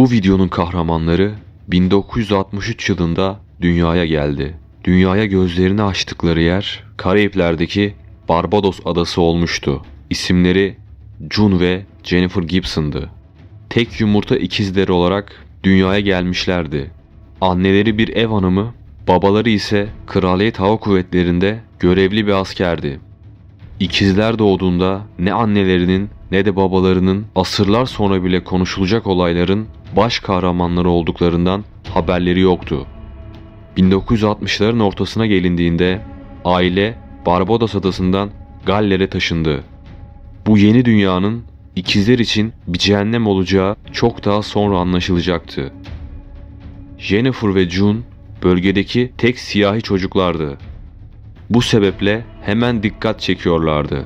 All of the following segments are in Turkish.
Bu videonun kahramanları 1963 yılında dünyaya geldi. Dünyaya gözlerini açtıkları yer Karayipler'deki Barbados adası olmuştu. İsimleri June ve Jennifer Gibson'dı. Tek yumurta ikizleri olarak dünyaya gelmişlerdi. Anneleri bir ev hanımı, babaları ise Kraliyet Hava Kuvvetleri'nde görevli bir askerdi. İkizler doğduğunda ne annelerinin ne de babalarının asırlar sonra bile konuşulacak olayların baş kahramanları olduklarından haberleri yoktu. 1960'ların ortasına gelindiğinde aile Barbados adasından Galler'e taşındı. Bu yeni dünyanın ikizler için bir cehennem olacağı çok daha sonra anlaşılacaktı. Jennifer ve June bölgedeki tek siyahi çocuklardı. Bu sebeple hemen dikkat çekiyorlardı.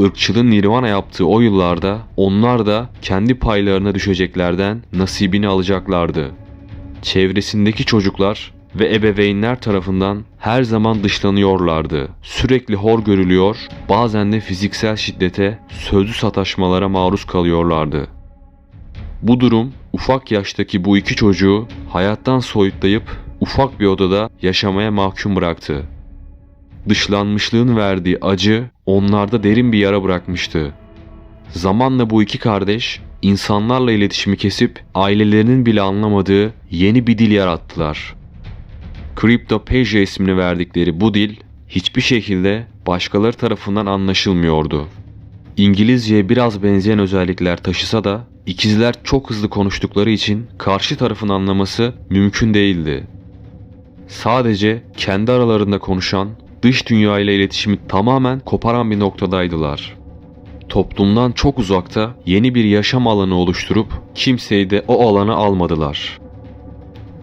Irkçılığın nirvana yaptığı o yıllarda onlar da kendi paylarına düşeceklerden nasibini alacaklardı. Çevresindeki çocuklar ve ebeveynler tarafından her zaman dışlanıyorlardı. Sürekli hor görülüyor, bazen de fiziksel şiddete, sözlü sataşmalara maruz kalıyorlardı. Bu durum ufak yaştaki bu iki çocuğu hayattan soyutlayıp ufak bir odada yaşamaya mahkum bıraktı. Dışlanmışlığın verdiği acı onlarda derin bir yara bırakmıştı. Zamanla bu iki kardeş insanlarla iletişimi kesip ailelerinin bile anlamadığı yeni bir dil yarattılar. Cryptopedia ismini verdikleri bu dil hiçbir şekilde başkaları tarafından anlaşılmıyordu. İngilizceye biraz benzeyen özellikler taşısa da ikizler çok hızlı konuştukları için karşı tarafın anlaması mümkün değildi. Sadece kendi aralarında konuşan, dış dünya ile iletişimi tamamen koparan bir noktadaydılar. Toplumdan çok uzakta yeni bir yaşam alanı oluşturup kimseyi de o alana almadılar.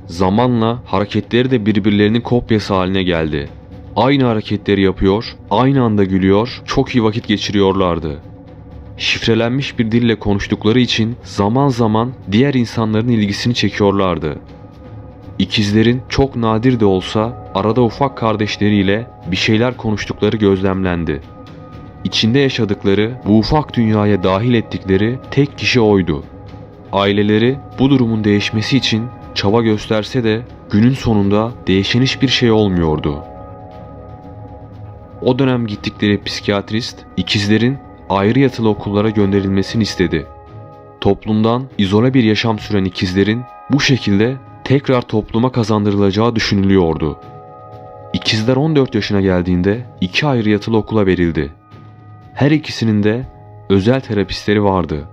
Zamanla hareketleri de birbirlerinin kopyası haline geldi. Aynı hareketleri yapıyor, aynı anda gülüyor, çok iyi vakit geçiriyorlardı. Şifrelenmiş bir dille konuştukları için zaman zaman diğer insanların ilgisini çekiyorlardı. İkizlerin çok nadir de olsa arada ufak kardeşleriyle bir şeyler konuştukları gözlemlendi. İçinde yaşadıkları bu ufak dünyaya dahil ettikleri tek kişi oydu. Aileleri bu durumun değişmesi için çaba gösterse de günün sonunda değişen hiçbir şey olmuyordu. O dönem gittikleri psikiyatrist ikizlerin ayrı yatılı okullara gönderilmesini istedi. Toplumdan izole bir yaşam süren ikizlerin bu şekilde tekrar topluma kazandırılacağı düşünülüyordu. İkizler 14 yaşına geldiğinde iki ayrı yatılı okula verildi. Her ikisinin de özel terapistleri vardı.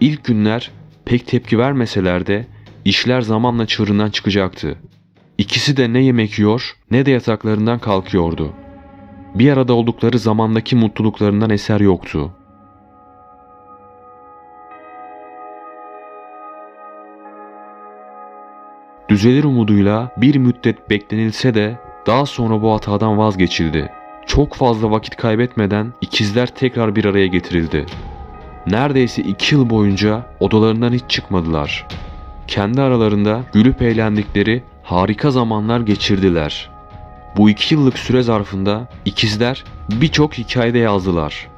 İlk günler pek tepki vermeseler de işler zamanla çığırından çıkacaktı. İkisi de ne yemek yiyor ne de yataklarından kalkıyordu. Bir arada oldukları zamandaki mutluluklarından eser yoktu. Düzelir umuduyla bir müddet beklenilse de daha sonra bu hatadan vazgeçildi. Çok fazla vakit kaybetmeden ikizler tekrar bir araya getirildi. Neredeyse iki yıl boyunca odalarından hiç çıkmadılar. Kendi aralarında gülüp eğlendikleri harika zamanlar geçirdiler. Bu iki yıllık süre zarfında ikizler birçok hikayede yazdılar.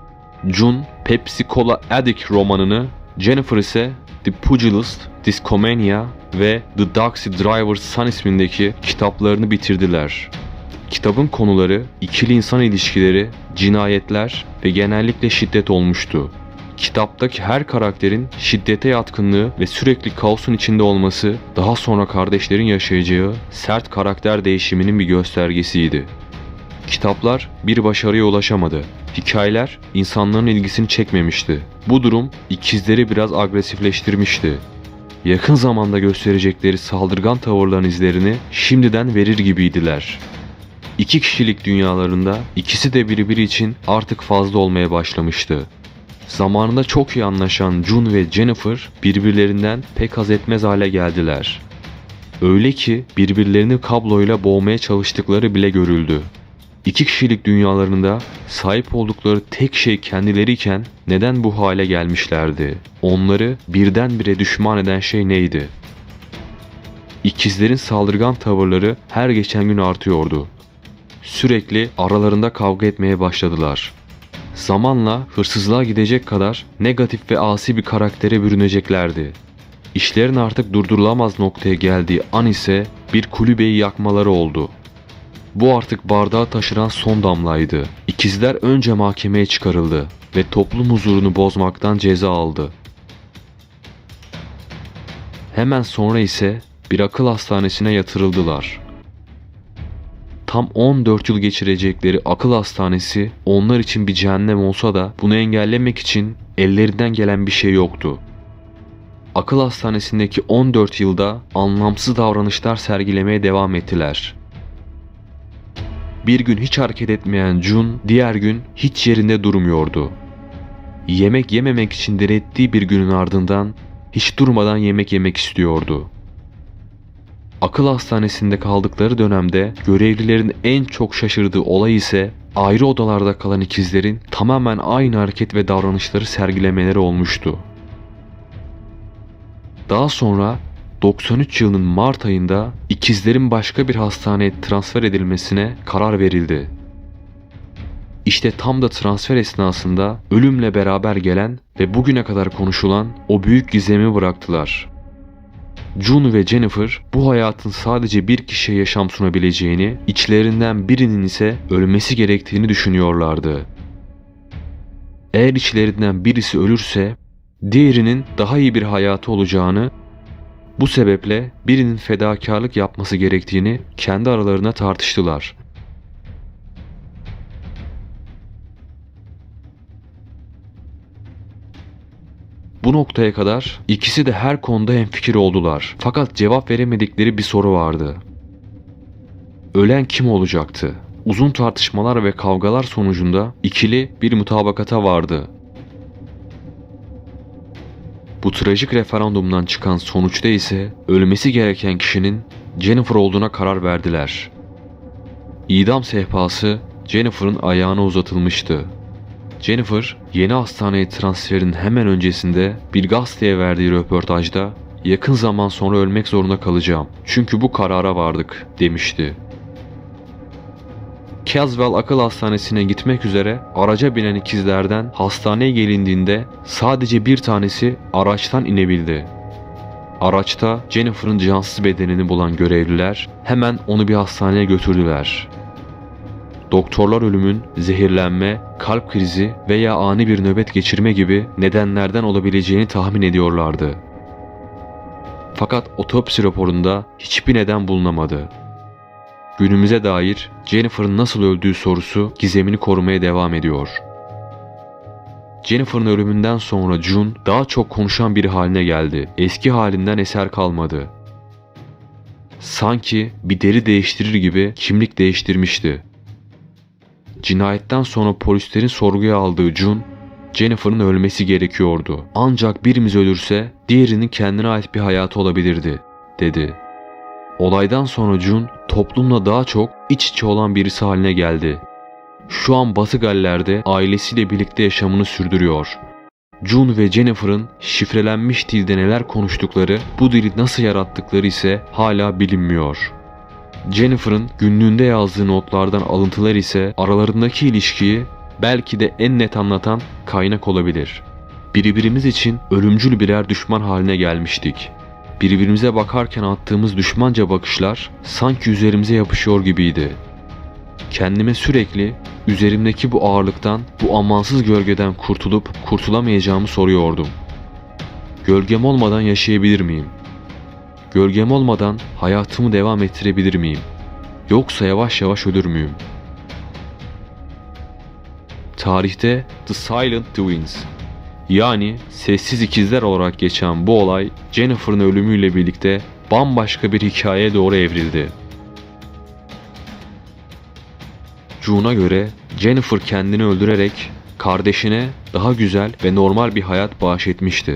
Jun, Pepsi Cola Addict romanını, Jennifer ise The Pugilist, Discomania ve The Taxi Driver's Son ismindeki kitaplarını bitirdiler. Kitabın konuları ikili insan ilişkileri, cinayetler ve genellikle şiddet olmuştu. Kitaptaki her karakterin şiddete yatkınlığı ve sürekli kaosun içinde olması daha sonra kardeşlerin yaşayacağı sert karakter değişiminin bir göstergesiydi. Kitaplar bir başarıya ulaşamadı. Hikayeler insanların ilgisini çekmemişti. Bu durum ikizleri biraz agresifleştirmişti. Yakın zamanda gösterecekleri saldırgan tavırların izlerini şimdiden verir gibiydiler. İki kişilik dünyalarında ikisi de birbiri için artık fazla olmaya başlamıştı. Zamanında çok iyi anlaşan June ve Jennifer birbirlerinden pek haz etmez hale geldiler. Öyle ki birbirlerini kabloyla boğmaya çalıştıkları bile görüldü. İki kişilik dünyalarında sahip oldukları tek şey kendileriyken neden bu hale gelmişlerdi? Onları birdenbire düşman eden şey neydi? İkizlerin saldırgan tavırları her geçen gün artıyordu. Sürekli aralarında kavga etmeye başladılar. Zamanla hırsızlığa gidecek kadar negatif ve asi bir karaktere bürüneceklerdi. İşlerin artık durdurulamaz noktaya geldiği an ise bir kulübeyi yakmaları oldu. Bu artık bardağı taşıran son damlaydı. İkizler önce mahkemeye çıkarıldı ve toplum huzurunu bozmaktan ceza aldı. Hemen sonra ise bir akıl hastanesine yatırıldılar. Tam 14 yıl geçirecekleri akıl hastanesi onlar için bir cehennem olsa da bunu engellemek için ellerinden gelen bir şey yoktu. Akıl hastanesindeki 14 yılda anlamsız davranışlar sergilemeye devam ettiler. Bir gün hiç hareket etmeyen Jun, diğer gün hiç yerinde durmuyordu. Yemek yememek için direttiği bir günün ardından hiç durmadan yemek yemek istiyordu. Akıl hastanesinde kaldıkları dönemde görevlilerin en çok şaşırdığı olay ise ayrı odalarda kalan ikizlerin tamamen aynı hareket ve davranışları sergilemeleri olmuştu. Daha sonra 93 yılının Mart ayında ikizlerin başka bir hastaneye transfer edilmesine karar verildi. İşte tam da transfer esnasında ölümle beraber gelen ve bugüne kadar konuşulan o büyük gizemi bıraktılar. June ve Jennifer bu hayatın sadece bir kişiye yaşam sunabileceğini, içlerinden birinin ise ölmesi gerektiğini düşünüyorlardı. Eğer içlerinden birisi ölürse diğerinin daha iyi bir hayatı olacağını, bu sebeple birinin fedakarlık yapması gerektiğini kendi aralarına tartıştılar. Bu noktaya kadar ikisi de her konuda hemfikir oldular. Fakat cevap veremedikleri bir soru vardı. Ölen kim olacaktı? Uzun tartışmalar ve kavgalar sonucunda ikili bir mutabakata vardı. Bu trajik referandumdan çıkan sonuçta ise ölmesi gereken kişinin Jennifer olduğuna karar verdiler. İdam sehpası Jennifer'ın ayağına uzatılmıştı. Jennifer yeni hastaneye transferin hemen öncesinde bir gazeteye verdiği röportajda yakın zaman sonra ölmek zorunda kalacağım. Çünkü bu karara vardık demişti. Caswell Akıl Hastanesi'ne gitmek üzere araca binen ikizlerden hastaneye gelindiğinde sadece bir tanesi araçtan inebildi. Araçta Jennifer'ın cansız bedenini bulan görevliler hemen onu bir hastaneye götürdüler. Doktorlar ölümün zehirlenme, kalp krizi veya ani bir nöbet geçirme gibi nedenlerden olabileceğini tahmin ediyorlardı. Fakat otopsi raporunda hiçbir neden bulunamadı. Günümüze dair Jennifer'ın nasıl öldüğü sorusu gizemini korumaya devam ediyor. Jennifer'ın ölümünden sonra June daha çok konuşan biri haline geldi. Eski halinden eser kalmadı. Sanki bir deri değiştirir gibi kimlik değiştirmişti. Cinayetten sonra polislerin sorguya aldığı June, Jennifer'ın ölmesi gerekiyordu. Ancak birimiz ölürse diğerinin kendine ait bir hayatı olabilirdi, dedi. Olaydan sonra June toplumla daha çok iç içe olan birisi haline geldi. Şu an Batı Galler'de ailesiyle birlikte yaşamını sürdürüyor. June ve Jennifer'ın şifrelenmiş dilde neler konuştukları, bu dili nasıl yarattıkları ise hala bilinmiyor. Jennifer'ın günlüğünde yazdığı notlardan alıntılar ise aralarındaki ilişkiyi belki de en net anlatan kaynak olabilir. Birbirimiz için ölümcül birer düşman haline gelmiştik. Birbirimize bakarken attığımız düşmanca bakışlar sanki üzerimize yapışıyor gibiydi. Kendime sürekli üzerimdeki bu ağırlıktan, bu amansız gölgeden kurtulup kurtulamayacağımı soruyordum. Gölgem olmadan yaşayabilir miyim? Gölgem olmadan hayatımı devam ettirebilir miyim? Yoksa yavaş yavaş ölür müyüm? Tarihte The Silent Twins yani sessiz ikizler olarak geçen bu olay Jennifer'ın ölümüyle birlikte bambaşka bir hikayeye doğru evrildi. June'a göre Jennifer kendini öldürerek kardeşine daha güzel ve normal bir hayat bahşetmişti.